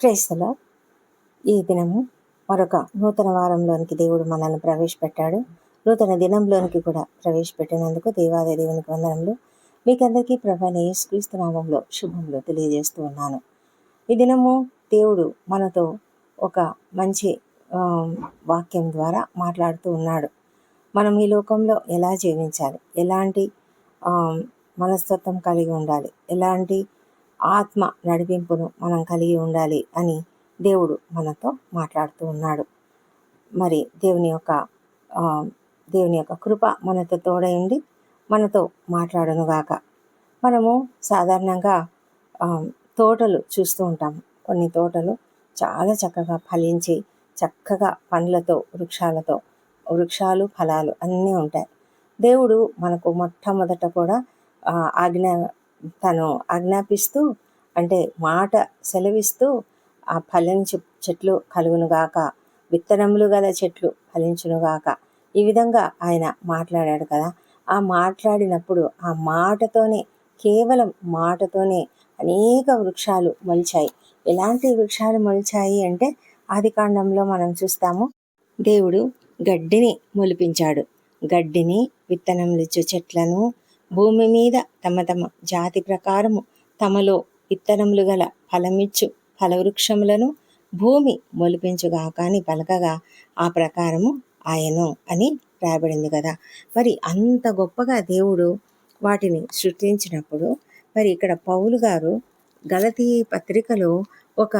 క్రైస్తలో ఈ దినము మరొక నూతన వారంలోనికి దేవుడు మనల్ని ప్రవేశపెట్టాడు. నూతన దినంలోనికి కూడా ప్రవేశపెట్టినందుకు దేవాది దేవునికి వందనములు. మీకందరికీ ప్రభాని యేసుక్రీస్తు నామంలో శుభములు తెలియజేస్తూ ఉన్నాను. ఈ దినము దేవుడు మనతో ఒక మంచి వాక్యం ద్వారా మాట్లాడుతూ ఉన్నాడు. మనం ఈ లోకంలో ఎలా జీవించాలి? ఎలాంటి మనస్తత్వం కలిగి ఉండాలి? ఎలాంటి ఆత్మ నడిపింపును మనం కలిగి ఉండాలి అని దేవుడు మనతో మాట్లాడుతూ ఉన్నాడు. మరి దేవుని యొక్క దేవుని యొక్క కృప మనతో తోడైండి మనతో మాట్లాడనుగాక మనము సాధారణంగా తోటలు చూస్తూ ఉంటాం. కొన్ని తోటలు చాలా చక్కగా ఫలించి చక్కగా పండ్లతో వృక్షాలతో వృక్షాలు ఫలాలు అన్నీ ఉంటాయి. దేవుడు మనకు మొట్టమొదట కూడా ఆజ్ఞ తను ఆజ్ఞాపిస్తూ అంటే మాట సెలవిస్తూ ఆ ఫలించు చెట్లు కలుగునుగాక విత్తనములు గల చెట్లు ఫలించునుగాక ఈ విధంగా ఆయన మాట్లాడాడు కదా. ఆ మాట్లాడినప్పుడు ఆ మాటతోనే కేవలం మాటతోనే అనేక వృక్షాలు మొలిచాయి. ఎలాంటి వృక్షాలు మొలిచాయి అంటే ఆది కాండంలో మనం చూస్తాము దేవుడు గడ్డిని మొలిపించాడు. గడ్డిని విత్తనములిచ్చు చెట్లను భూమి మీద తమ తమ జాతి ప్రకారము తమలో విత్తనములు గల ఫలమిచ్చు ఫలవృక్షములను భూమి మొలిపించుగాక అని పలకగా ఆ ప్రకారము ఆయను అని రాయబడింది కదా. మరి అంత గొప్పగా దేవుడు వాటిని సృష్టించినప్పుడు మరి ఇక్కడ పౌలు గారు గలతీ పత్రికలో ఒక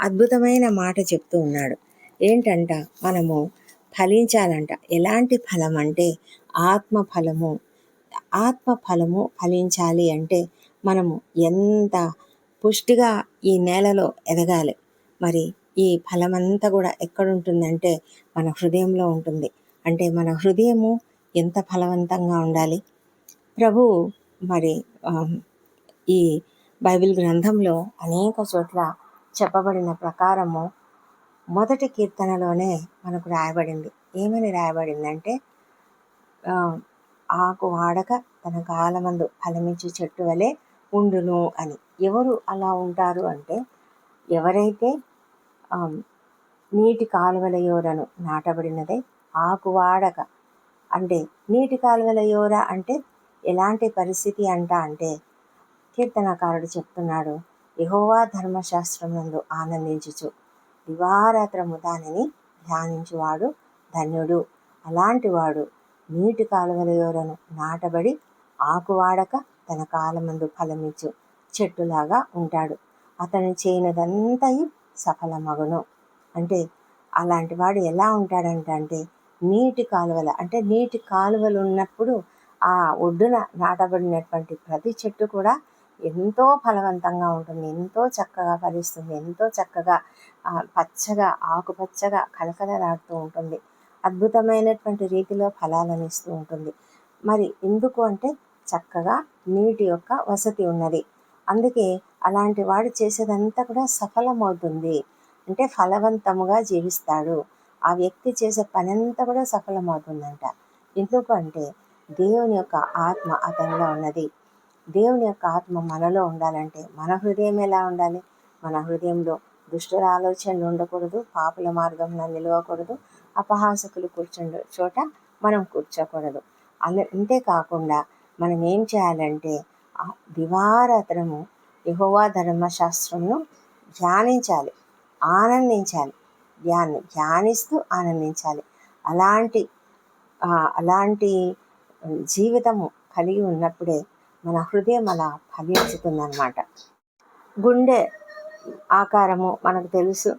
అద్భుతమైన మాట చెప్తూ ఉన్నాడు. ఏంటంట? మనము ఫలించాలంట. ఎలాంటి ఫలం అంటే ఆత్మ ఫలము ఆత్మ ఫలము ఫలించాలి అంటే మనము ఎంత పుష్టిగా ఈ నేలలో ఎదగాలి. మరి ఈ ఫలమంతా కూడా ఎక్కడుంటుందంటే మన హృదయంలో ఉంటుంది. అంటే మన హృదయము ఎంత ఫలవంతంగా ఉండాలి? ప్రభు మరి ఈ బైబిల్ గ్రంథంలో అనేక చోట్ల చెప్పబడిన ప్రకారము మొదటి కీర్తనలోనే మనకు రాయబడింది. ఏమని రాయబడిందంటే ఆకు వాడక తన కాలమందు ఫలమించే చెట్టు వలె ఉండును అని. ఎవరు అలా ఉంటారు అంటే ఎవరైతే నీటి కాలువల యోరను నాటబడినదే ఆకు వాడక. అంటే నీటి కాలువల యోర అంటే ఎలాంటి పరిస్థితి అంట అంటే కీర్తనకారుడు చెప్తున్నాడు యహోవా ధర్మశాస్త్రం నందు ఆనందించుచు. దివారాత్రము దానిని ధ్యానించువాడు ధన్యుడు. అలాంటి వాడు నీటి కాలువల యోరను నాటబడి ఆకువాడక తన కాలమందు ఫలమిచ్చు. చెట్టులాగా ఉంటాడు. అతను చేయనదంతయు సఫలమగును. అంటే అలాంటి వాడు ఎలా ఉంటాడంట అంటే నీటి కాలువల అంటే నీటి కాలువలు ఉన్నప్పుడు ఆ ఒడ్డున నాటబడినటువంటి ప్రతి చెట్టు కూడా ఎంతో ఫలవంతంగా ఉంటుంది. ఎంతో చక్కగా ఫలిస్తుంది. ఎంతో చక్కగా పచ్చగా ఆకుపచ్చగా కలకలలాడుతూ ఉంటుంది. అద్భుతమైనటువంటి రీతిలో ఫలాలను ఇస్తూ ఉంటుంది. మరి ఎందుకు అంటే చక్కగా నీటి యొక్క వసతి ఉన్నది. అందుకే అలాంటి వాడు చేసేదంతా కూడా సఫలమవుతుంది. అంటే ఫలవంతముగా జీవిస్తాడు. ఆ వ్యక్తి చేసే పనంతా కూడా సఫలమవుతుందంట. ఎందుకు అంటే దేవుని యొక్క ఆత్మ అతనిలో ఉన్నది. దేవుని యొక్క ఆత్మ మనలో ఉండాలంటే మన హృదయం ఎలా ఉండాలి? మన హృదయంలో దుష్టుల ఆలోచనలు ఉండకూడదు పాపుల మార్గంలో నిలవకూడదు అపహాసకులు కూర్చుండే చోట మనం కూర్చోకూడదు. అలా అంతేకాకుండా మనం ఏం చేయాలంటే ఆ దివారాత్రము యహోవా ధర్మశాస్త్రంను ధ్యానించాలి ఆనందించాలి ధ్యాన్ ధ్యానిస్తూ ఆనందించాలి. అలాంటి అలాంటి జీవితము కలిగి ఉన్నప్పుడే మన హృదయం అలా ఫలించుతుందన్నమాట. గుండె ఆకారము మనకు తెలుసు.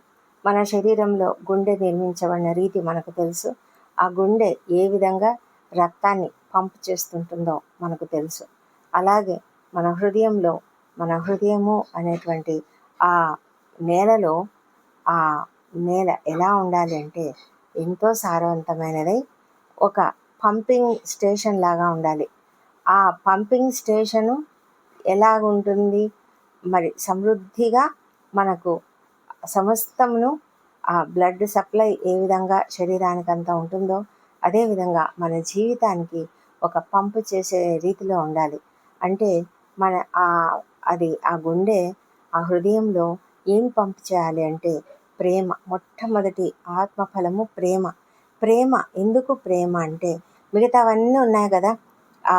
మన శరీరంలో గుండె నిర్మించబడిన రీతి మనకు తెలుసు. ఆ గుండె ఏ విధంగా రక్తాన్ని పంప్ చేస్తుంటుందో మనకు తెలుసు. అలాగే మన హృదయంలో మన హృదయము అనేటువంటి ఆ నేలలో ఆ నేల ఎలా ఉండాలి అంటే ఎంతో సారవంతమైనదై ఒక పంపింగ్ స్టేషన్ లాగా ఉండాలి. ఆ పంపింగ్ స్టేషను ఎలాగుంటుంది? మరి సమృద్ధిగా మనకు సమస్తమును ఆ బ్లడ్ సప్లై ఏ విధంగా శరీరానికి అంతా ఉంటుందో అదేవిధంగా మన జీవితానికి ఒక పంపు చేసే రీతిలో ఉండాలి. అంటే మన ఆ అది ఆ గుండె ఆ హృదయంలో ఏం పంపు చేయాలి అంటే ప్రేమ మొట్టమొదటి ఆత్మ ఫలము ప్రేమ. ప్రేమ ఎందుకు ప్రేమ అంటే మిగతావన్నీ ఉన్నాయి కదా ఆ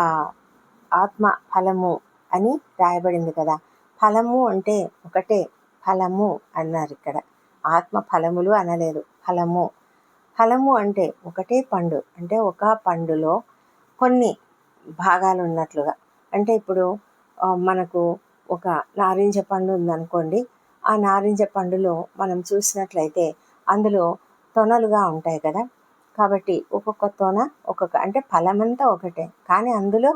ఆత్మ ఫలము అని రాయబడింది కదా. ఫలము అంటే ఒకటే ఫలము అన్నారు ఇక్కడ. ఆత్మ ఫలములు అనలేదు. ఫలము. ఫలము అంటే ఒకటే పండు. అంటే ఒక పండులో కొన్ని భాగాలు ఉన్నట్లుగా. అంటే ఇప్పుడు మనకు ఒక నారింజ పండు ఉందనుకోండి ఆ నారింజ పండులో మనం చూసినట్లయితే అందులో తొనలుగా ఉంటాయి కదా. కాబట్టి ఒక్కొక్క తొన ఒక్కొక్క అంటే ఫలమంతా ఒకటే. కానీ అందులో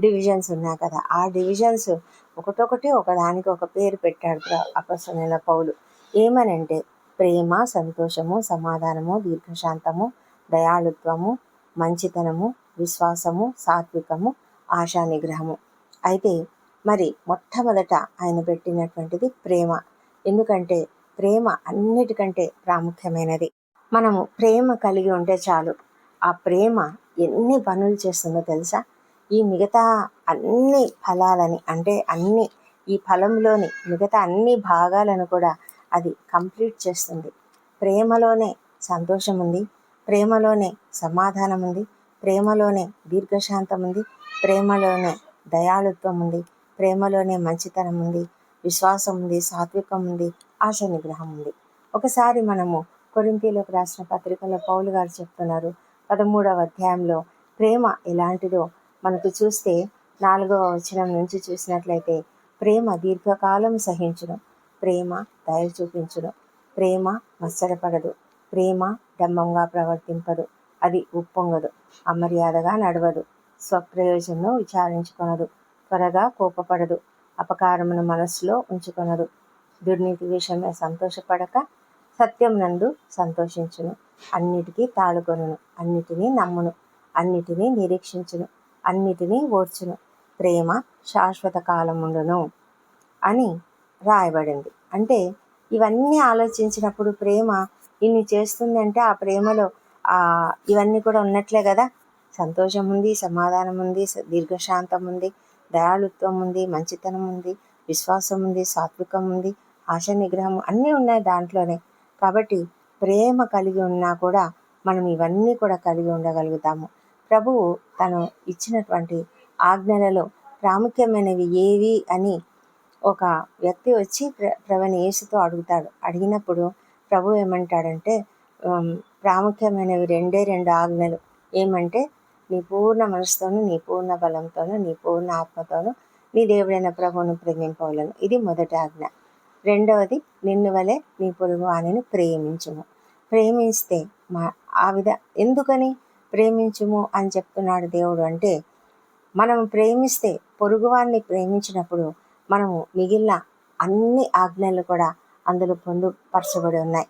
డివిజన్స్ ఉన్నాయి కదా. ఆ డివిజన్స్ ఒకటొకటి ఒకదానికి ఒక పేరు పెట్టాడు అపసనైన పౌలు. ఏమనంటే ప్రేమ సంతోషము సమాధానము దీర్ఘశాంతము దయాళుత్వము మంచితనము విశ్వాసము సాత్వికము ఆశా నిగ్రహము అయితే మరి మొట్టమొదట ఆయన పెట్టినటువంటిది ప్రేమ. ఎందుకంటే ప్రేమ అన్నిటికంటే ప్రాముఖ్యమైనది. మనము ప్రేమ కలిగి ఉంటే చాలు. ఆ ప్రేమ ఎన్ని పనులు చేస్తుందో తెలుసా? ఈ మిగతా అన్ని ఫలాలని అంటే అన్ని ఈ ఫలంలోని మిగతా అన్ని భాగాలను కూడా అది కంప్లీట్ చేస్తుంది. ప్రేమలోనే సంతోషం ఉంది ప్రేమలోనే సమాధానం ఉంది ప్రేమలోనే దీర్ఘశాంతం ఉంది ప్రేమలోనే దయాళుత్వం ఉంది ప్రేమలోనే మంచితనం ఉంది విశ్వాసం ఉంది సాత్వికం ఉంది ఆశ నిగ్రహం ఉంది ఒకసారి మనము కొరింతీలోకి రాసిన పత్రికలో పౌలు గారు చెప్తున్నారు పదమూడవ అధ్యాయంలో ప్రేమ ఎలాంటిదో మనకు చూస్తే నాలుగవ వచనం నుంచి చూసినట్లయితే ప్రేమ దీర్ఘకాలం సహించును. ప్రేమ దయ చూపించును. ప్రేమ మత్సరపడదు. ప్రేమ డమ్మంగా ప్రవర్తింపదు. అది ఉప్పొంగదు. అమర్యాదగా నడవదు. స్వప్రయోజనం విచారించుకొనదు. త్వరగా కోపపడదు. అపకారమును మనస్సులో ఉంచుకొనదు. దుర్నీతి విషయమే సంతోషపడక సత్యం నందు సంతోషించును. అన్నిటికీ తాళుకొను అన్నిటినీ నమ్మును. అన్నిటినీ నిరీక్షించును. అన్నిటినీ ఓర్చును. ప్రేమ శాశ్వత కాలముండును అని రాయబడింది. అంటే ఇవన్నీ ఆలోచించినప్పుడు ప్రేమ ఇన్ని చేస్తుంది అంటే ఆ ప్రేమలో ఇవన్నీ కూడా ఉన్నట్లే కదా. సంతోషం ఉంది సమాధానం ఉంది దీర్ఘశాంతం ఉంది దయాళుత్వం ఉంది మంచితనం ఉంది విశ్వాసం ఉంది సాత్వికం ఉంది ఆశ నిగ్రహం అన్నీ ఉన్నాయి దాంట్లోనే. కాబట్టి ప్రేమ కలిగి ఉన్నా కూడా మనం ఇవన్నీ కూడా కలిగి ఉండగలుగుతాము. ప్రభువు తను ఇచ్చినటువంటి ఆజ్ఞలలో ప్రాముఖ్యమైనవి ఏవి అని ఒక వ్యక్తి వచ్చి ప్ర ప్రవణ యేసుతో అడుగుతాడు. అడిగినప్పుడు ప్రభు ఏమంటాడంటే ప్రాముఖ్యమైనవి రెండే రెండు ఆజ్ఞలు. ఏమంటే నీ పూర్ణ మనసుతోనూ నీ పూర్ణ బలంతోను నీ పూర్ణ ఆత్మతోనూ నీ దేవుడైన ప్రభువును ప్రేమింపవలను. ఇది మొదటి ఆజ్ఞ. రెండవది నిన్ను వలె నీ పొరుగు వాణిని ప్రేమించును ప్రేమిస్తే మా ఆ విధ ఎందుకని? ప్రేమించుము అని చెప్తున్నాడు దేవుడు అంటే మనం ప్రేమిస్తే పొరుగువాన్ని ప్రేమించినప్పుడు మనము మిగిలిన అన్ని ఆజ్ఞలు కూడా అందులో పొందుపరచబడి ఉన్నాయి.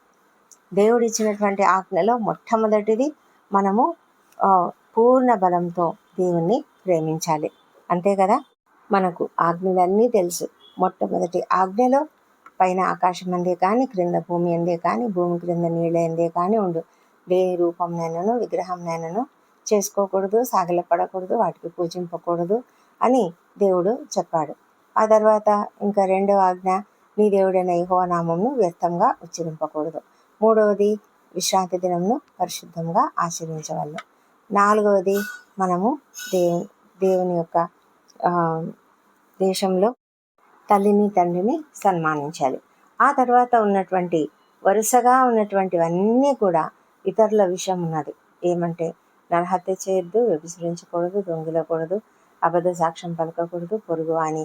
దేవుడు ఇచ్చినటువంటి ఆజ్ఞలో మొట్టమొదటిది మనము పూర్ణ బలంతో దేవుణ్ణి ప్రేమించాలి. అంతే కదా? మనకు ఆజ్ఞలన్నీ తెలుసు. మొట్టమొదటి ఆజ్ఞలో పైన ఆకాశం అందే కానీ క్రింద భూమి అందే కానీ భూమి క్రింద నీళ్ళ అందే కానీ ఉండు. దేవి రూపం విగ్రహంనైనను విగ్రహం చేసుకోకూడదు సాగలపడకూడదు వాటికి పూజింపకూడదు అని దేవుడు చెప్పాడు. ఆ తర్వాత ఇంకా రెండవ ఆజ్ఞ నీ దేవుడైన యహోనామంను వ్యర్థంగా ఉచ్చరింపకూడదు. మూడవది విశ్రాంతి దినంను పరిశుద్ధంగా ఆచరించవలను. నాలుగవది మనము దేవు దేవుని యొక్క దేశంలో తల్లిని తండ్రిని సన్మానించాలి. ఆ తర్వాత ఉన్నటువంటి వరుసగా ఉన్నటువంటివన్నీ కూడా ఇతరుల విషయం ఉన్నది. ఏమంటే నరహత్య చేయొద్దు వ్యభిచరించకూడదు దొంగిలకూడదు అబద్ధ సాక్ష్యం పలకకూడదు పొరుగు అని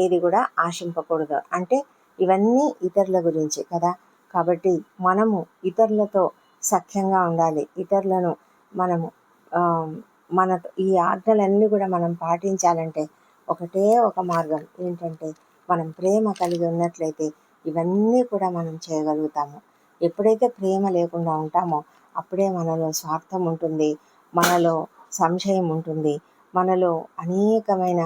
ఏది కూడా ఆశింపకూడదు. అంటే ఇవన్నీ ఇతరుల గురించి కదా. కాబట్టి మనము ఇతరులతో సఖ్యంగా ఉండాలి. ఇతరులను మనము మన ఈ ఆజ్ఞలన్నీ కూడా మనం పాటించాలంటే ఒకటే ఒక మార్గం. ఏంటంటే మనం ప్రేమ కలిగి ఉన్నట్లయితే ఇవన్నీ కూడా మనం చేయగలుగుతాము. ఎప్పుడైతే ప్రేమ లేకుండా ఉంటామో అప్పుడే మనలో స్వార్థం ఉంటుంది మనలో సంశయం ఉంటుంది మనలో అనేకమైన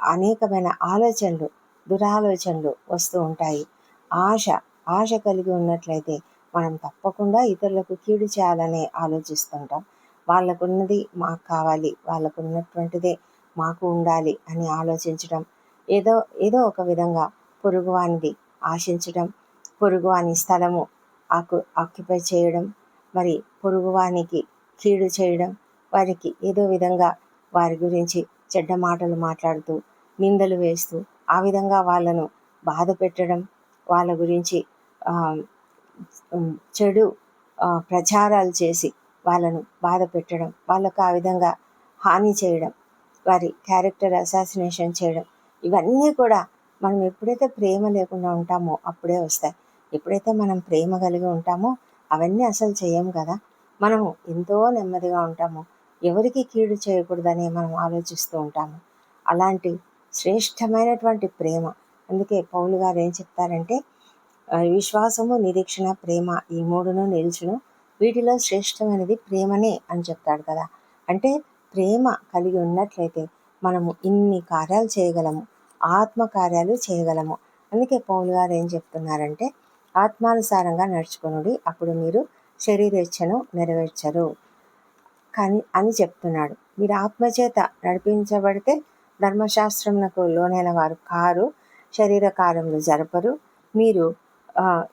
అనేకమైన ఆలోచనలు దురాలోచనలు వస్తూ ఉంటాయి. ఆశ ఆశ కలిగి ఉన్నట్లయితే మనం తప్పకుండా ఇతరులకు కీడు చేయాలని ఆలోచిస్తుంటాం. వాళ్ళకున్నది మాకు కావాలి వాళ్ళకు ఉన్నటువంటిదే మాకు ఉండాలి అని ఆలోచించడం ఏదో ఏదో ఒక విధంగా పొరుగువానిది ఆశించడం పొరుగువాని స్థలము ఆకు ఆక్యుపై చేయడం మరి పొరుగువానికి కీడు చేయడం వారికి ఏదో విధంగా వారి గురించి చెడ్డ మాటలు మాట్లాడుతూ నిందలు వేస్తూ ఆ విధంగా వాళ్ళను బాధ పెట్టడం వాళ్ళ గురించి చెడు ప్రచారాలు చేసి వాళ్ళను బాధ పెట్టడం వాళ్ళకు ఆ విధంగా హాని చేయడం వారి క్యారెక్టర్ అసాసినేషన్ చేయడం ఇవన్నీ కూడా మనం ఎప్పుడైతే ప్రేమ లేకుండా ఉంటామో అప్పుడే వస్తాయి. ఎప్పుడైతే మనం ప్రేమ కలిగి ఉంటామో అవన్నీ అసలు చేయం కదా. మనము ఎంతో నెమ్మదిగా ఉంటాము ఎవరికి కీడు చేయకూడదని మనం ఆలోచిస్తూ ఉంటాము. అలాంటి శ్రేష్టమైనటువంటి ప్రేమ అందుకే పౌలు గారు ఏం చెప్తారంటే విశ్వాసము నిరీక్షణ ప్రేమ ఈ మూడును నిల్చును. వీటిలో శ్రేష్టమైనది ప్రేమనే అని చెప్తాడు కదా. అంటే ప్రేమ కలిగి ఉన్నట్లయితే మనము ఇన్ని కార్యాలు చేయగలము ఆత్మ కార్యాలు చేయగలము. అందుకే పౌలు గారు ఏం చెప్తున్నారంటే ఆత్మానుసారంగా నడుచుకునుడి. అప్పుడు మీరు శరీరేచ్ఛను నెరవేర్చరు. కానీ అని చెప్తున్నాడు. మీరు ఆత్మచేత నడిపించబడితే ధర్మశాస్త్రమునకు లోనైన వారు కారు శరీర కార్యములు జరపరు. మీరు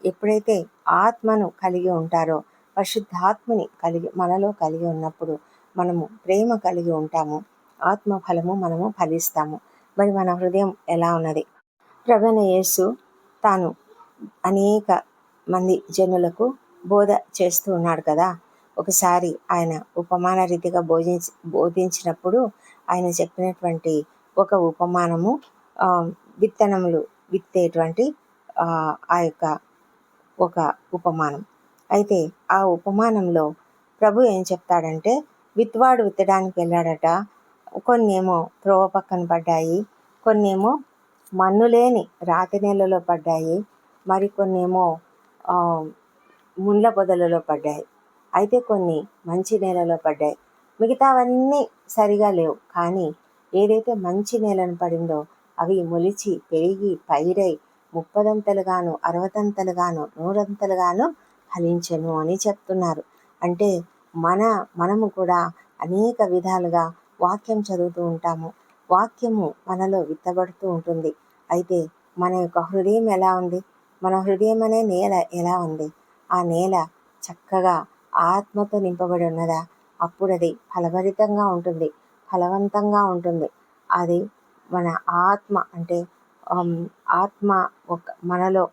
ఎప్పుడైతే ఆత్మను కలిగి ఉంటారో పరిశుద్ధాత్మని కలిగి మనలో కలిగి ఉన్నప్పుడు మనము ప్రేమ కలిగి ఉంటాము. ఆత్మ ఫలము మనము ఫలిస్తాము. మరి మన హృదయం ఎలా ఉన్నది? ప్రవణ యేసు తాను అనేక మంది జనులకు బోధ చేస్తూ ఉన్నాడు కదా. ఒకసారి ఆయన ఉపమాన రీతిగా బోధించి బోధించినప్పుడు ఆయన చెప్పినటువంటి ఒక ఉపమానము విత్తనములు విత్తేటువంటి ఆ, యొక్క ఒక ఉపమానం. అయితే ఆ ఉపమానంలో ప్రభు ఏం చెప్తాడంటే విత్వాడు విత్తడానికి వెళ్ళాడట. కొన్ని ఏమో త్రోవ పక్కన పడ్డాయి కొన్ని ఏమో మన్ను లేని రాతి నేలలో పడ్డాయి మరికొన్నేమో ఏమో ముండ్ల పొదలలో పడ్డాయి. అయితే కొన్ని మంచి నేలలో పడ్డాయి. మిగతావన్నీ సరిగా లేవు. కానీ ఏదైతే మంచి నేలను పడిందో అవి మొలిచి పెరిగి పైరై ముప్పదంతలుగాను అరవదంతలుగాను నూరంతలుగాను ఫలించను అని చెప్తున్నారు. అంటే మన మనము కూడా అనేక విధాలుగా వాక్యం చదువుతూ ఉంటాము. వాక్యము మనలో విత్తబడుతూ ఉంటుంది. అయితే మన యొక్క హృదయం ఎలా ఉంది? మన హృదయం అనే నేల ఎలా ఉంది? ఆ నేల చక్కగా ఆత్మతో నింపబడి ఉన్నదా? అప్పుడు అది ఫలభరితంగా ఉంటుంది. ఫలవంతంగా ఉంటుంది. అది మన ఆత్మ అంటే ఆత్మ ఒక మనలో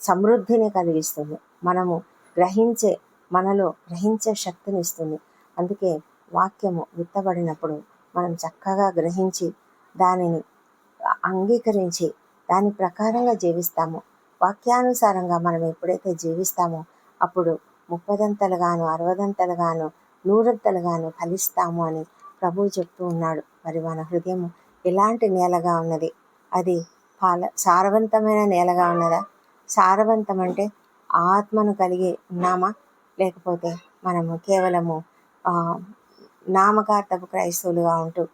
సమృద్ధిని కలిగిస్తుంది. మనము గ్రహించే మనలో గ్రహించే శక్తిని ఇస్తుంది. అందుకే వాక్యము విత్తబడినప్పుడు మనం చక్కగా గ్రహించి దానిని అంగీకరించి దాని ప్రకారంగా జీవిస్తాము. వాక్యానుసారంగా మనం ఎప్పుడైతే జీవిస్తామో అప్పుడు ముప్పదంతలుగాను అరవదంతలుగాను నూరంతలుగాను ఫలిస్తాము అని ప్రభువు చెప్తూ ఉన్నాడు. మరి మన హృదయం ఎలాంటి నేలగా ఉన్నది? అది ఫల సారవంతమైన నేలగా ఉన్నదా? సారవంతం అంటే ఆత్మను కలిగి ఉన్నామా? లేకపోతే మనము కేవలము నామకార్థపు క్రైస్తవులుగా ఉంటూ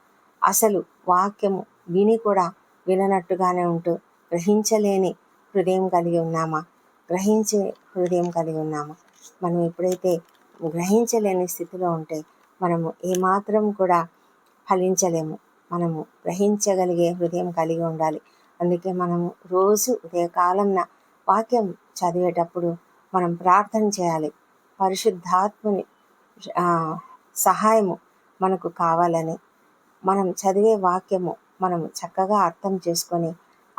అసలు వాక్యము విని కూడా విననట్టుగానే ఉంటూ గ్రహించలేని హృదయం కలిగి ఉన్నామా? గ్రహించే హృదయం కలిగి ఉన్నామా? మనం ఎప్పుడైతే గ్రహించలేని స్థితిలో ఉంటే మనము ఏమాత్రం కూడా ఫలించలేము. మనము గ్రహించగలిగే హృదయం కలిగి ఉండాలి. అందుకే మనము రోజు ఉదయకాలంన వాక్యం చదివేటప్పుడు మనం ప్రార్థన చేయాలి. పరిశుద్ధాత్మని సహాయము మనకు కావాలని. మనం చదివే వాక్యము మనము చక్కగా అర్థం చేసుకొని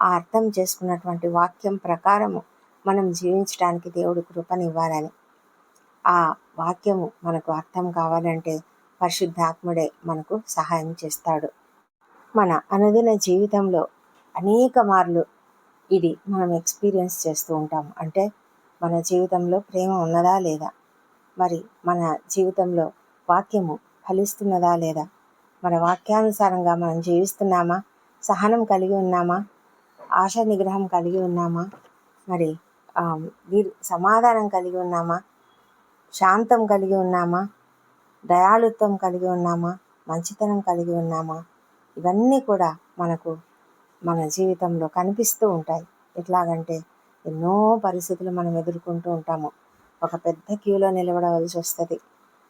ఆ అర్థం చేసుకున్నటువంటి వాక్యం ప్రకారము మనం జీవించడానికి దేవుడు కృపనివ్వాలని. ఆ వాక్యము మనకు అర్థం కావాలంటే పరిశుద్ధాత్ముడే మనకు సహాయం చేస్తాడు. మన అనుదిన జీవితంలో అనేక మార్లు ఇది మనం ఎక్స్పీరియన్స్ చేస్తూ ఉంటాం. అంటే మన జీవితంలో ప్రేమ ఉన్నదా లేదా? మరి మన జీవితంలో వాక్యము ఫలిస్తున్నదా లేదా? మన వాక్యానుసారంగా మనం జీవిస్తున్నామా? సహనం కలిగి ఉన్నామా? ఆశ నిగ్రహం కలిగి ఉన్నామా? మరి వీరు సమాధానం కలిగి ఉన్నామా? శాంతం కలిగి ఉన్నామా? దయాళుత్వం కలిగి ఉన్నామా? మంచితనం కలిగి ఉన్నామా? ఇవన్నీ కూడా మనకు మన జీవితంలో కనిపిస్తూ ఉంటాయి. ఎట్లాగంటే ఎన్నో పరిస్థితులు మనం ఎదుర్కొంటూ ఉంటాము. ఒక పెద్ద క్యూలో నిలబడవలసి వస్తుంది.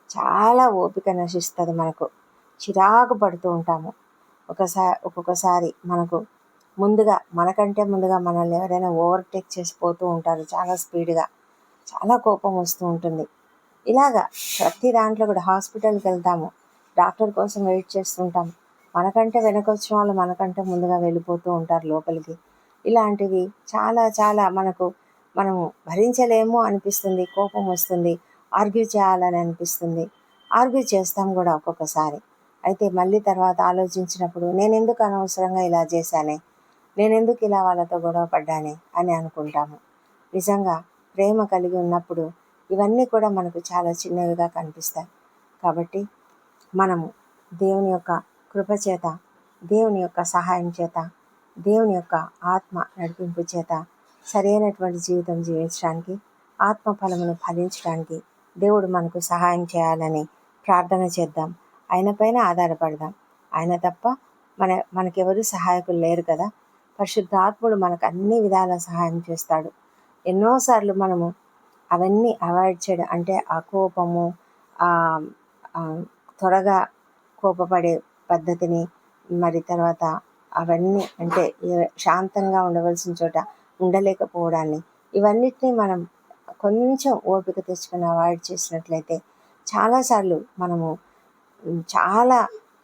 చాలా ఓపిక నశిస్తుంది మనకు. చిరాకు పడుతూ ఉంటాము. ఒకసారి ఒక్కొక్కసారి మనకు ముందుగా మనకంటే ముందుగా మనల్ని ఎవరైనా ఓవర్టేక్ చేసిపోతూ ఉంటారు చాలా స్పీడ్గా. చాలా కోపం వస్తూ ఉంటుంది. ఇలాగా ప్రతి దాంట్లో కూడా హాస్పిటల్కి వెళ్తాము. డాక్టర్ కోసం వెయిట్ చేస్తుంటాం. మనకంటే వెనకొచ్చిన వాళ్ళు మనకంటే ముందుగా వెళ్ళిపోతూ ఉంటారు లోపలికి. ఇలాంటివి చాలా చాలా మనకు మనము భరించలేము అనిపిస్తుంది కోపం వస్తుంది ఆర్గ్యూ చేయాలని అనిపిస్తుంది. ఆర్గ్యూ చేస్తాం కూడా ఒక్కొక్కసారి. అయితే మళ్ళీ తర్వాత ఆలోచించినప్పుడు నేను ఎందుకు అనవసరంగా ఇలా చేశానే? నేను ఎందుకు ఇలా వాళ్ళతో గొడవ పడ్డానే అని అనుకుంటాము. నిజంగా ప్రేమ కలిగి ఉన్నప్పుడు ఇవన్నీ కూడా మనకు చాలా చిన్నవిగా కనిపిస్తాయి. కాబట్టి మనము దేవుని యొక్క కృప చేత దేవుని యొక్క సహాయం చేత దేవుని యొక్క ఆత్మ నడిపింపు చేత సరైనటువంటి జీవితం జీవించడానికి ఆత్మ ఫలమును ఫలించడానికి దేవుడు మనకు సహాయం చేయాలని ప్రార్థన చేద్దాం. ఆయన పైన ఆధారపడదాం. ఆయన తప్ప మన మనకెవరు సహాయకులు లేరు కదా. పరిశుద్ధాత్ముడు మనకు అన్ని విధాల సహాయం చేస్తాడు. ఎన్నోసార్లు మనము అవన్నీ అవాయిడ్ చేయడం అంటే ఆ కోపము త్వరగా కోపపడే పద్ధతిని మరి తర్వాత అవన్నీ అంటే శాంతంగా ఉండవలసిన చోట ఉండలేకపోవడాన్ని ఇవన్నిటిని మనం కొంచెం ఓపిక తెచ్చుకొని అవాయిడ్ చేసినట్లయితే చాలాసార్లు మనము చాలా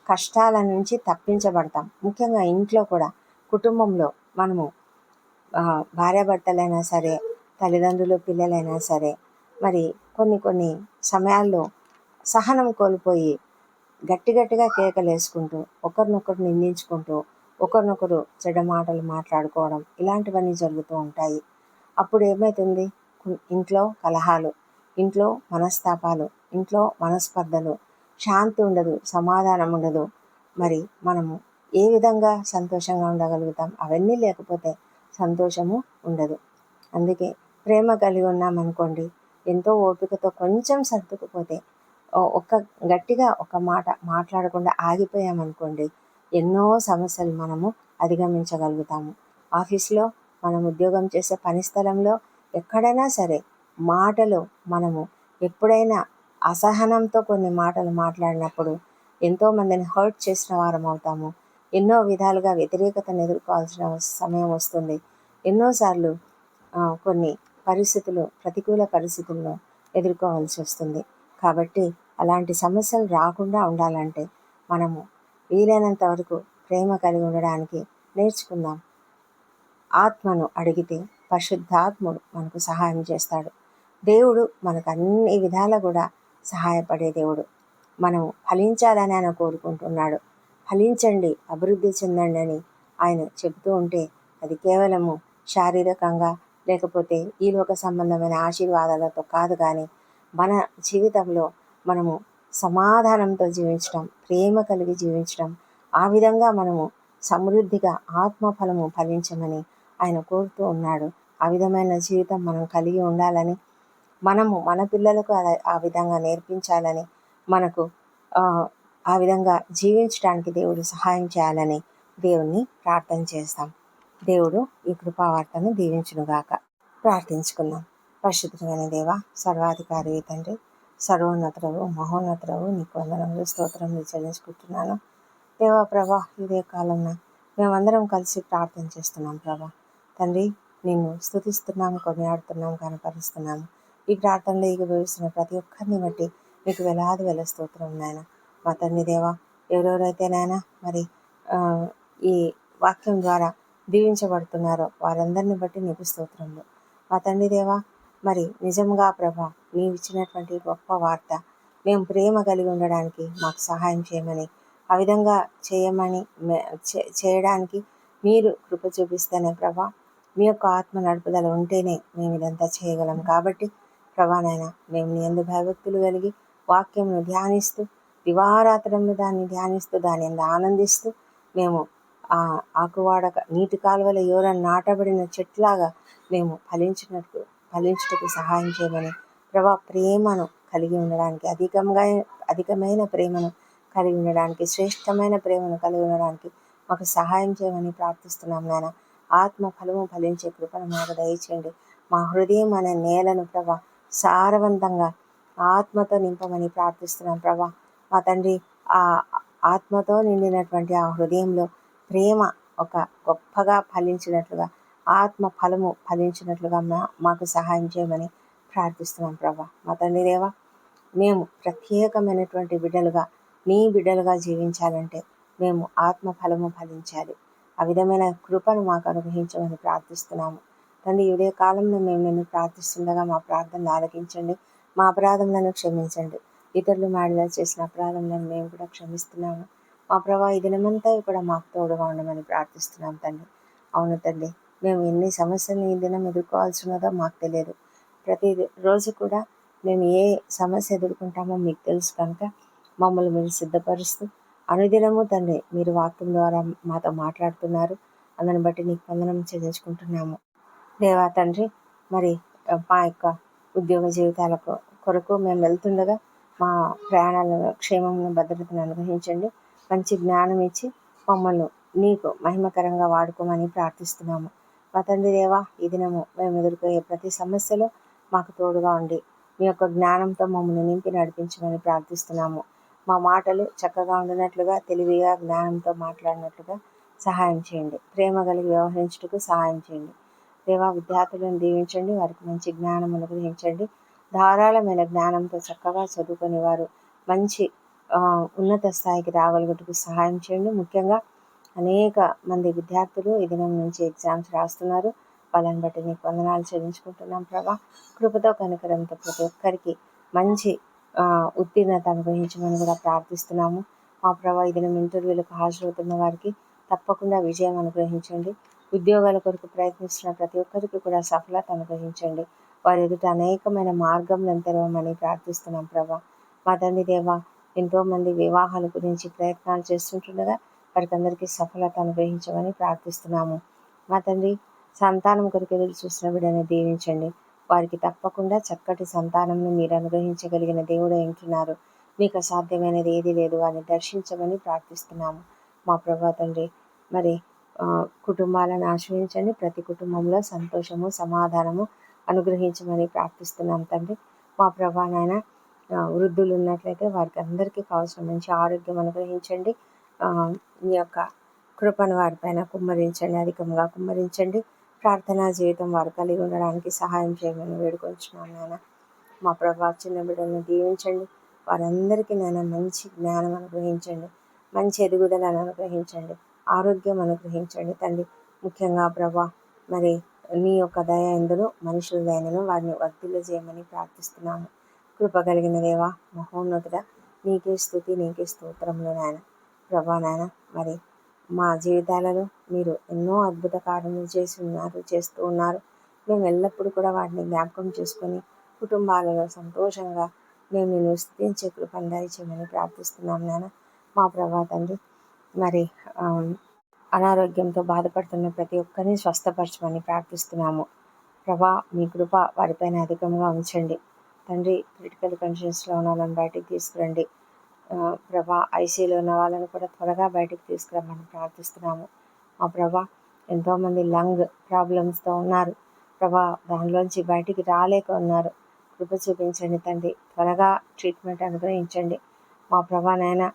కష్టాల నుంచి తప్పించబడతాం. ముఖ్యంగా ఇంట్లో కూడా కుటుంబంలో మనము భార్యాభర్తలైనా సరే తల్లిదండ్రులు పిల్లలైనా సరే మరి కొన్ని కొన్ని సమయాల్లో సహనం కోల్పోయి గట్టి గట్టిగా కేకలు వేసుకుంటూ ఒకరినొకరు నిందించుకుంటూ ఒకరినొకరు చెడ్డ మాటలు మాట్లాడుకోవడం ఇలాంటివన్నీ జరుగుతూ ఉంటాయి. అప్పుడు ఏమవుతుంది ఇంట్లో కలహాలు ఇంట్లో మనస్తాపాలు ఇంట్లో మనస్పర్ధలు శాంతి ఉండదు సమాధానం ఉండదు. మరి మనము ఏ విధంగా సంతోషంగా ఉండగలుగుతాం? అవన్నీ లేకపోతే సంతోషము ఉండదు. అందుకే ప్రేమ కలిగి ఉన్నామనుకోండి ఎంతో ఓపికతో కొంచెం సర్దుకుపోతే ఒక్క గట్టిగా ఒక మాట మాట్లాడకుండా ఆగిపోయామనుకోండి ఎన్నో సమస్యలు మనము అధిగమించగలుగుతాము. ఆఫీస్లో మనం ఉద్యోగం చేసే పని స్థలంలో ఎక్కడైనా సరే మాటలు మనము ఎప్పుడైనా అసహనంతో కొన్ని మాటలు మాట్లాడినప్పుడు ఎంతో మందిని హర్ట్ చేసిన వారం అవుతాము ఎన్నో విధాలుగా వ్యతిరేకతను ఎదుర్కోవాల్సిన సమయం వస్తుంది. ఎన్నోసార్లు కొన్ని పరిస్థితులు ప్రతికూల పరిస్థితులను ఎదుర్కోవాల్సి వస్తుంది. కాబట్టి అలాంటి సమస్యలు రాకుండా ఉండాలంటే మనము వీలైనంత వరకు ప్రేమ కలిగి ఉండడానికి నేర్చుకుందాం. ఆత్మను అడిగితే పరిశుద్ధాత్ముడు మనకు సహాయం చేస్తాడు. దేవుడు మనకు అన్ని విధాలా కూడా సహాయపడే దేవుడు. మనం ఫలించాలని ఆయన కోరుకుంటున్నాడు. ఫలించండి అభివృద్ధి చెందండి అని ఆయన చెబుతూ ఉంటే అది కేవలము శారీరకంగా లేకపోతే ఈ లోక సంబంధమైన ఆశీర్వాదాలతో కాదు కానీ మన జీవితంలో మనము సమాధానంతో జీవించడం ప్రేమ కలిగి జీవించడం ఆ విధంగా మనము సమృద్ధిగా ఆత్మఫలము ఫలించమని ఆయన కోరుతూ ఉన్నాడు. ఆ విధమైన జీవితం మనం కలిగి ఉండాలని మనము మన పిల్లలకు ఆ విధంగా నేర్పించాలని మనకు ఆ, విధంగా జీవించడానికి దేవుడు సహాయం చేయాలని దేవుణ్ణి ప్రార్థన చేస్తాం. దేవుడు ఈ కృపావార్తను దీవించునుగాక. ప్రార్థించుకుందాం. పరిశుద్ధమైన దేవ సర్వాధికారి తండ్రి సర్వోన్నతరవు మహోన్నతరవు నీకు వందనములు స్తోత్రములు చెల్లించుకుంటున్నాను. దేవా ప్రభా ఇదే కాలంలో మేమందరం కలిసి ప్రార్థన చేస్తున్నాం ప్రభా. తండ్రి నిన్ను స్తుతిస్తున్నాము కొనియాడుతున్నాం కనపరుస్తున్నాము. ఈ ప్రార్థనలో ఇక వేసిన ప్రతి ఒక్కరిని బట్టి మీకు వేలాది వేల స్తోత్రం నాయన. మా తండ్రి దేవా ఎవరెవరైతే నాయన మరి ఈ వాక్యం ద్వారా దీవించబడుతున్నారో వారందరిని బట్టి నీకు స్తోత్రములు. మా తండ్రి దేవా మరి నిజంగా ప్రభా నీవు ఇచ్చినటువంటి గొప్ప వార్త మేము ప్రేమ కలిగి ఉండడానికి మాకు సహాయం చేయమని ఆ విధంగా చేయమని చే- చేయడానికి మీరు కృప చూపిస్తేనే ప్రభా మీ యొక్క ఆత్మ నడుపుదల ఉంటేనే మేము ఇదంతా చేయగలం. కాబట్టి ప్రభానైనా మేము నీ ఎందు భయభక్తులు కలిగి వాక్యంను ధ్యానిస్తూ దివారాత్రంలో దాన్ని ధ్యానిస్తూ దాని ఎందు ఆనందిస్తూ మేము ఆ ఆకువాడక నీటి కాలువల యోరన నాటబడిన చెట్లాగా మేము ఫలించినట్టు ఫలించుటకు సహాయం చేయమని ప్రభా ప్రేమను కలిగి ఉండడానికి అధికంగా అధికమైన ప్రేమను కలిగి ఉండడానికి శ్రేష్టమైన ప్రేమను కలిగి ఉండడానికి మాకు సహాయం చేయమని ప్రార్థిస్తున్నాం నాయన. ఆత్మ ఫలము ఫలించే కృపను మాకు దయచేయండి. మా హృదయం అనే నేలను ప్రభా సారవంతంగా ఆత్మతో నింపమని ప్రార్థిస్తున్నాం ప్రభా. మా తండ్రి ఆ ఆత్మతో నిండినటువంటి ఆ హృదయంలో ప్రేమ ఒక గొప్పగా ఫలించినట్లుగా ఆత్మ ఫలము ఫలించినట్లుగా మా మాకు సహాయం చేయమని ప్రార్థిస్తున్నాం ప్రభా. మా తండ్రి దేవా మేము ప్రత్యేకమైనటువంటి బిడ్డలుగా నీ బిడ్డలుగా జీవించాలంటే మేము ఆత్మ ఫలము ఫలించాలి. ఆ విధమైన కృపను మాకు అనుగ్రహించమని ప్రార్థిస్తున్నాము. తండ్రి ఇదే కాలంలో మేము నిన్ను ప్రార్థిస్తుండగా మా ప్రార్థనలు ఆలకించండి. మా అపరాధములను క్షమించండి. ఇతరులు మాడిలా చేసిన అపరాధములను మేము కూడా క్షమిస్తున్నాము. మా ప్రభా ఈ దినమంతా కూడా మాకు తోడుగా ఉండమని ప్రార్థిస్తున్నాం తండ్రి. అవును తండ్రి మేము ఎన్ని సమస్యలను ఈ దినం ఎదుర్కోవాల్సి ఉన్నదో మాకు తెలియదు. ప్రతి రోజు కూడా మేము ఏ సమస్య ఎదుర్కొంటామో మీకు తెలుసు కనుక మమ్మల్ని మీరు సిద్ధపరుస్తూ అనుదినము తండ్రి మీరు వాక్యం ద్వారా మాతో మాట్లాడుతున్నారు. అందుని బట్టి నీకు వందనం చెల్లించుకుంటున్నాము. దేవా తండ్రి మరి మా యొక్క ఉద్యోగ జీవితాలకు కొరకు మేము వెళ్తుండగా మా ప్రయాణాలను క్షేమంలో భద్రతను అనుగ్రహించండి. మంచి జ్ఞానం ఇచ్చి మమ్మల్ని నీకు మహిమకరంగా వాడుకోమని ప్రార్థిస్తున్నాము. మా తండ్రి దేవా ఈ దినము మేము ఎదుర్కొనే ప్రతి సమస్యలో మాకు తోడుగా ఉండి మీ యొక్క జ్ఞానంతో మమ్మల్ని నింపి నడిపించమని ప్రార్థిస్తున్నాము. మా మాటలు చక్కగా ఉండినట్లుగా తెలివిగా జ్ఞానంతో మాట్లాడినట్లుగా సహాయం చేయండి. ప్రేమ కలిగి వ్యవహరించుటకు సహాయం చేయండి. దేవా విద్యార్థులను దీవించండి. వారికి మంచి జ్ఞానం అనుగ్రహించండి. ధారాళమైన జ్ఞానంతో చక్కగా చదువుకుని వారు మంచి ఉన్నత స్థాయికి రాగలుగుటకు సహాయం చేయండి. ముఖ్యంగా అనేక మంది విద్యార్థులు ఈ దినం నుంచి ఎగ్జామ్స్ రాస్తున్నారు. వాళ్ళని బట్టి నీకు వందనాలు చెల్లించుకుంటున్నాం ప్రభా. కృపతో కనుకరంతో ప్రతి ఒక్కరికి మంచి ఉత్తీర్ణత అనుగ్రహించమని కూడా ప్రార్థిస్తున్నాము. మా ప్రభా ఈ దినం ఇంటర్వ్యూలకు హాజరవుతున్న వారికి తప్పకుండా విజయం అనుగ్రహించండి. ఉద్యోగాల కొరకు ప్రయత్నిస్తున్న ప్రతి ఒక్కరికి కూడా సఫలత అనుగ్రహించండి. వారి ఎదుట అనేకమైన మార్గంలను తెరవమని ప్రార్థిస్తున్నాం ప్రభా. మా తండ్రి దేవ ఎంతోమంది వివాహాల గురించి ప్రయత్నాలు చేస్తుంటుండగా వారికి అందరికీ సఫలత అనుగ్రహించమని ప్రార్థిస్తున్నాము. మా తండ్రి సంతానం కొరకు ఎదురు చూసిన బిడ్డని దీవించండి. వారికి తప్పకుండా చక్కటి సంతానంను మీరు అనుగ్రహించగలిగిన దేవుడు ఏంటున్నారు మీకు అసాధ్యమైనది ఏది లేదు వారిని దర్శించమని ప్రార్థిస్తున్నాము. మా ప్రభా తండ్రి మరి కుటుంబాలను ఆశ్రయించండి. ప్రతి కుటుంబంలో సంతోషము సమాధానము అనుగ్రహించమని ప్రార్థిస్తున్నాం తండ్రి. మా ప్రభా నాయన వృద్ధులు ఉన్నట్లయితే వారికి అందరికీ కావాల్సిన మంచి ఆరోగ్యం అనుగ్రహించండి. మీ యొక్క కృపను వారిపైన కుమ్మరించండి అధికంగా కుమ్మరించండి. ప్రార్థనా జీవితం వారు కలిగి ఉండడానికి సహాయం చేయమని వేడుకొంచున్నాను నాయన. మా ప్రభా చిన్న బిడ్డలను దీవించండి. వారందరికీ నాయన మంచి జ్ఞానం అనుగ్రహించండి. మంచి ఎదుగుదలను అనుగ్రహించండి. ఆరోగ్యం అనుగ్రహించండి తండ్రి. ముఖ్యంగా ప్రభా మరి నీ యొక్క దయ ఎందును మనుషుల దయను వారిని వర్తిల్ల చేయమని ప్రార్థిస్తున్నాము. కృప కలిగిన దేవా మహోన్నతుడ నీకే స్థుతి నీకే స్తోత్రములు నాయన. ప్రభా నాయన మరి మా జీవితాలలో మీరు ఎన్నో అద్భుత కార్యములు చేసి ఉన్నారు చేస్తూ ఉన్నారు. మేము ఎల్లప్పుడూ కూడా వాటిని జ్ఞాపకం చేసుకొని కుటుంబాలలో సంతోషంగా మేము నేను స్థితించే కృపను దయచేయమని ప్రార్థిస్తున్నాం నాన్న మా ప్రభా తండ్రి మరి అనారోగ్యంతో బాధపడుతున్న ప్రతి ఒక్కరిని స్వస్థపరచమని ప్రార్థిస్తున్నాము. ప్రభా మీ కృప వారిపైన అధికంగా ఉంచండి. తండ్రి క్రిటికల్ కండిషన్స్లో ఉన్న వాళ్ళని బయటికి తీసుకురండి. ప్రభా ఐసీలో ఉన్న వాళ్ళని కూడా త్వరగా బయటకు తీసుకురమ్మని ప్రార్థిస్తున్నాము. మా ప్రభా ఎంతోమంది లంగ్ ప్రాబ్లమ్స్తో ఉన్నారు. ప్రభా దానిలోంచి బయటికి రాలేక ఉన్నారు. కృప చూపించండి తండ్రి. త్వరగా ట్రీట్మెంట్ అనుగ్రహించండి. మా ప్రభానైనా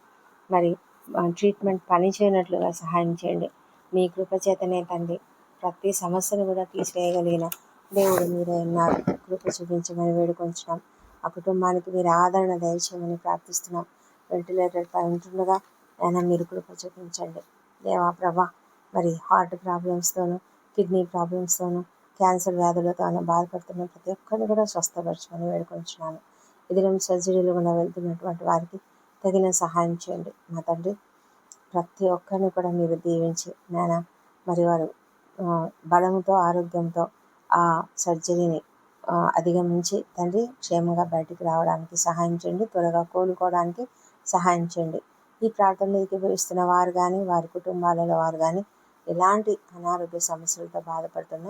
మరి ట్రీట్మెంట్ పనిచేయనట్లుగా సహాయం చేయండి. మీ కృపచేతనే తండ్రి ప్రతి సమస్యను కూడా తీసివేయగలిగిన దేవుడు మీరే ఉన్నారు. కృప చూపించమని వేడుకొంచున్నాం. ఆ కుటుంబానికి మీరు ఆదరణ దయచేయమని ప్రార్థిస్తున్నాం. వెంటిలేటర్ పై ఉంటుండగా ఆయన మీరు కృప చూపించండి. దేవా ప్రభా మరి హార్ట్ ప్రాబ్లమ్స్తోనూ కిడ్నీ ప్రాబ్లమ్స్తోనూ క్యాన్సర్ వ్యాధులతో బాధపడుతున్న ప్రతి ఒక్కరిని కూడా స్వస్థపరచమని వేడుకొంచున్నాను. ఎదురు సర్జరీలు కూడా వెళ్తున్నటువంటి వారికి తగిన సహాయం చేయండి. మా తండ్రి ప్రతి ఒక్కరిని కూడా మీరు దీవించి నాయన మరి వారు బలముతో ఆరోగ్యంతో ఆ సర్జరీని అధిగమించి తండ్రి క్షేమంగా బయటికి రావడానికి సహాయం చేయండి. త్వరగా కోలుకోవడానికి సహాయం చేయండి. ఈ ప్రార్థనలు ఏకీభవిస్తున్న వారు కానీ వారి కుటుంబాలలో వారు కానీ ఎలాంటి అనారోగ్య సమస్యలతో బాధపడుతున్న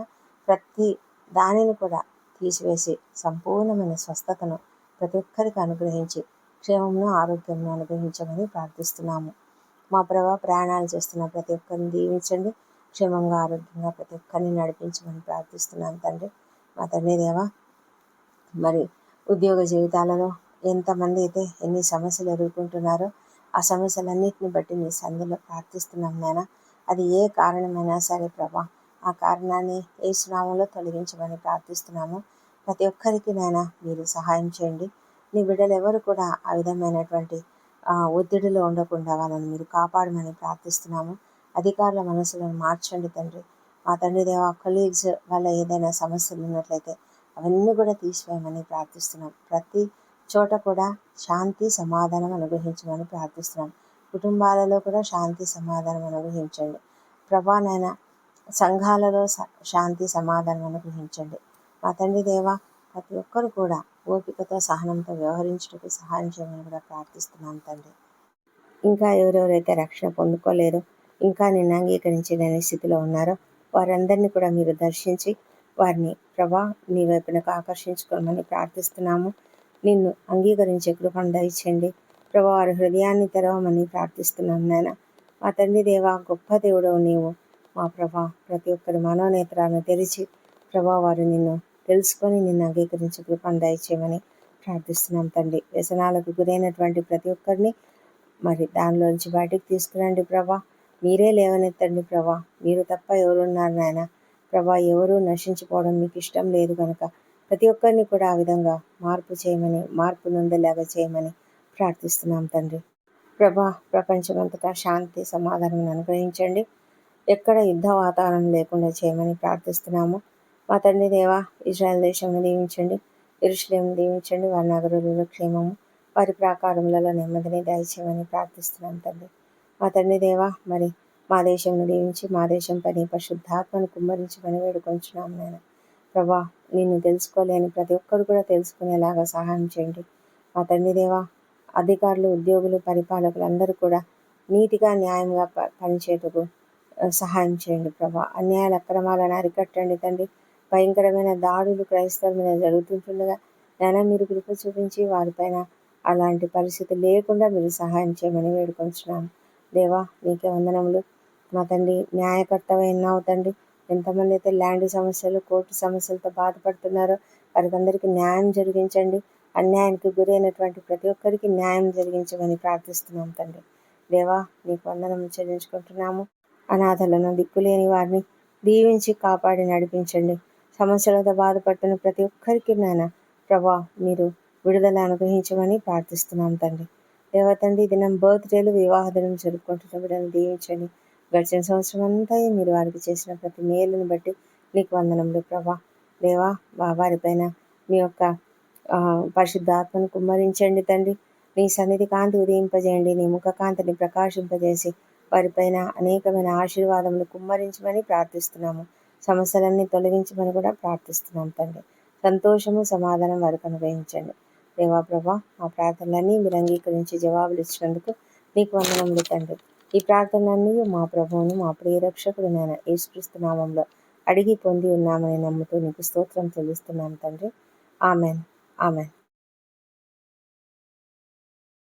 ప్రతి దానిని కూడా తీసివేసి సంపూర్ణమైన స్వస్థతను ప్రతి ఒక్కరికి అనుగ్రహించి క్షేమమును ఆరోగ్యంను అనుగ్రహించమని ప్రార్థిస్తున్నాము. మా ప్రభా ప్రయాణాలు చేస్తున్న ప్రతి ఒక్కరిని దీవించండి. క్షేమంగా ఆరోగ్యంగా ప్రతి ఒక్కరిని నడిపించమని ప్రార్థిస్తున్నాను తండ్రి. మా తండ్రి దేవా మరి ఉద్యోగ జీవితాలలో ఎంతమంది అయితే ఎన్ని సమస్యలు ఎదుర్కొంటున్నారో ఆ సమస్యలన్నింటిని బట్టి మీ సందులో ప్రార్థిస్తున్నాం నాయన. అది ఏ కారణమైనా సరే ప్రభా ఆ కారణాన్ని ఏ స్నామంలో తొలగించమని ప్రార్థిస్తున్నాము. ప్రతి ఒక్కరికి నాయన మీరు సహాయం చేయండి. నీ బిడ్డలు ఎవరు కూడా ఆ విధమైనటువంటి ఒత్తిడిలో ఉండకుండా వాళ్ళని మీరు కాపాడమని ప్రార్థిస్తున్నాము. అధికారుల మనసులను మార్చండి తండ్రి. మా తండ్రి దేవ కొలీగ్స్ వాళ్ళ ఏదైనా సమస్యలు ఉన్నట్లయితే అవన్నీ కూడా తీసివేయమని ప్రార్థిస్తున్నాం. ప్రతి చోట కూడా శాంతి సమాధానం అనుగ్రహించమని ప్రార్థిస్తున్నాం. కుటుంబాలలో కూడా శాంతి సమాధానం అనుగ్రహించండి. ప్రభానైనా సంఘాలలో శాంతి సమాధానం అనుగ్రహించండి. మా తండ్రి దేవ ప్రతి ఒక్కరు కూడా ఓపికతో సహనంతో వ్యవహరించడానికి సహాయం చేయమని కూడా ప్రార్థిస్తున్నాను తండ్రి. ఇంకా ఎవరెవరైతే రక్షణ పొందుకోలేరు ఇంకా నిన్ను అంగీకరించలేని స్థితిలో ఉన్నారో వారందరినీ కూడా మీరు దర్శించి వారిని ప్రభా నీ వైపునకు ఆకర్షించుకోమని ప్రార్థిస్తున్నాము. నిన్ను అంగీకరించే కృపను దయచేయండి. ప్రభా వారి హృదయాన్ని తెరవమని ప్రార్థిస్తున్నాను నాయన. మా తండ్రి దేవా గొప్ప దేవుడవు నీవు. మా ప్రభా ప్రతి ఒక్కరి మనోనేత్రాలను తెరిచి ప్రభా వారు నిన్ను తెలుసుకొని నిన్ను అంగీకరించే కృపను దయచేయమని ప్రార్థిస్తున్నాం తండ్రి. వ్యసనాలకు గురైనటువంటి ప్రతి ఒక్కరిని మరి దానిలోంచి బయటకు తీసుకురండి ప్రభా. మీరే లేవనెత్తండి ప్రభా. మీరు తప్ప ఎవరున్నారు నాయన. ప్రభా ఎవరు నశించిపోవడం మీకు ఇష్టం లేదు కనుక ప్రతి ఒక్కరిని కూడా ఆ విధంగా మార్పు చేయమని మార్పు నొందేలాగా చేయమని ప్రార్థిస్తున్నాం తండ్రి. ప్రభా ప్రపంచమంతటా శాంతి సమాధానం అనుగ్రహించండి ఎక్కడ యుద్ధ వాతావరణం లేకుండా చేయమని ప్రార్థిస్తున్నాము. మా తండ్రి దేవా ఇజ్రాయల్ దేశంను దీవించండి ఇరుషులేము దీవించండి వారి నగరులలో క్షేమము వారి ప్రాకారములలో నెమ్మదిని దయచేయమని ప్రార్థిస్తున్నాం తండ్రి. మా తండ్రి దేవా మరి మా దేశంను దీవించి మా దేశం పని పరిశుద్ధాత్మను కుమ్మరించమని వేడుకొంచున్నాం నేను ప్రభా నిన్ను తెలుసుకోలేని ప్రతి ఒక్కరు కూడా తెలుసుకునేలాగా సహాయం చేయండి. మా తండ్రి దేవా అధికారులు ఉద్యోగులు పరిపాలకులు అందరూ కూడా నీతిగా న్యాయంగా పనిచేటకు సహాయం చేయండి ప్రభా. అన్యాయాల అక్రమాలను అరికట్టండి తండ్రి. భయంకరమైన దాడులు క్రైస్తవుల మీద జరుగుతుంటుండగా నేను మీరు కృప చూపించి వారిపైన అలాంటి పరిస్థితి లేకుండా మీరు సహాయం చేయమని వేడుకొంచున్నాను. దేవా నీకే వందనములు. మా తండ్రి న్యాయకర్తవ ఎన్నావు తండ్రి. ఎంతమంది అయితే ల్యాండ్ సమస్యలు కోర్టు సమస్యలతో బాధపడుతున్నారో వారికి అందరికీ న్యాయం జరిగించండి. అన్యాయానికి గురైనటువంటి ప్రతి ఒక్కరికి న్యాయం జరిగించమని ప్రార్థిస్తున్నాం తండ్రి. దేవా నీకు వందనం చెల్లించుకుంటున్నాము. అనాథలను దిక్కులేని వారిని దీవించి కాపాడి నడిపించండి. సమస్యలతో బాధపడుతున్న ప్రతి ఒక్కరికి నాయన ప్రభా మీరు విడుదల అనుగ్రహించమని ప్రార్థిస్తున్నాం తండ్రి. దేవతండి దినం బర్త్డేలు వివాహ దినం జరుపుకుంటున్న బిడ్డలు దీవించండి. గడిచిన సంవత్సరం అంతా మీరు వారికి చేసిన ప్రతి మేలును బట్టి నీకు వందనములు ప్రభా. దేవా వారిపైన మీ యొక్క పరిశుద్ధాత్మను కుమ్మరించండి తండ్రి. నీ సన్నిధి కాంతి ఉదయింపజేయండి నీ ముఖ కాంతిని ప్రకాశింపజేసి వారిపైన అనేకమైన ఆశీర్వాదములు కుమ్మరించమని ప్రార్థిస్తున్నాము. సమస్యలన్నీ తొలగించమని కూడా ప్రార్థిస్తున్నాం తండ్రి. సంతోషము సమాధానం వారికి అనుగ్రహించండి. దేవా ప్రభా మా ప్రార్థనలన్నీ మీరు అంగీకరించి జవాబులు ఇచ్చినందుకు నీకు వందనములు తండ్రి. ఈ ప్రార్థనలన్నీ మా ప్రభువును మా ప్రియరక్షకుడు నాయన యేసుక్రీస్తు నామంలో అడిగి పొంది ఉన్నామని నమ్ముతూ నీకు స్తోత్రం చెల్లిస్తున్నాం తండ్రి. ఆమెన్. ఆమెన్.